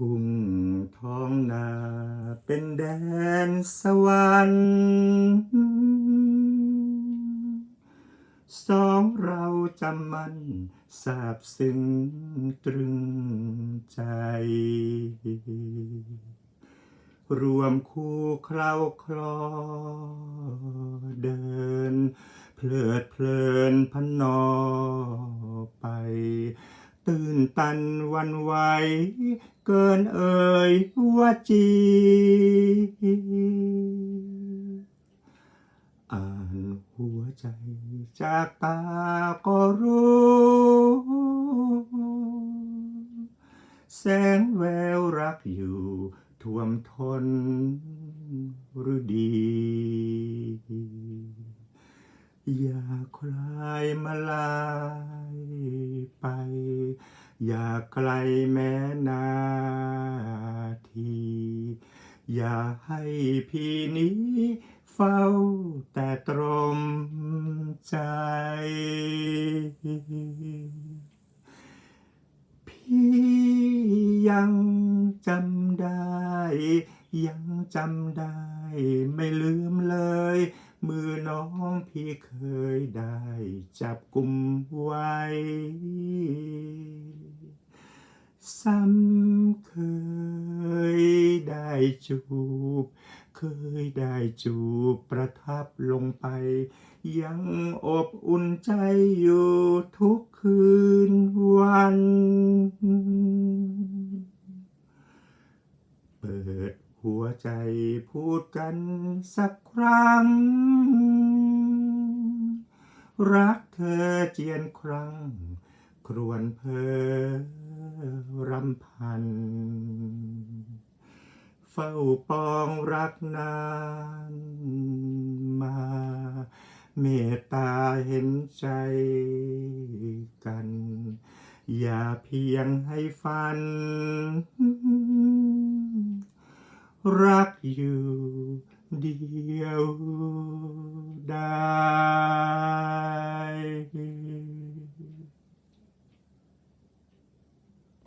ทุ่งท้องนาเป็นแดนสวรรค์สองเราจำมันสาบซึ้งตรึงใจ รวมคู่เคล้าคลอเดิน เพลิดเพลินพันนอ ตื่นตันวันไหวเกินเอ่ยวาจี อ่านหัวใจจากตาก็รู้ แสงแววรักอยู่ท่วมทนหรือดี อย่าคลายมาลายไป อย่าไกลแม้นาที อย่าให้พี่นี้เฝ้าแต่ตรมใจ พี่ยังจำได้ ยังจำได้ ไม่ลืมเลย มือน้องพี่เคยได้ จับกุมไว้ ซ้ำเคยได้จูบ เคยได้จูบประทับลงไป ยังอบอุ่นใจอยู่ทุกคืนวัน เปิดหัวใจพูดกันสักครั้ง รักเธอเจียนครั้ง ครวนเพอรำพัน เฝ้าปองรักนานมา เมตตาเห็นใจกัน อย่าเพียงให้ฝัน รักอยู่เดียวดาย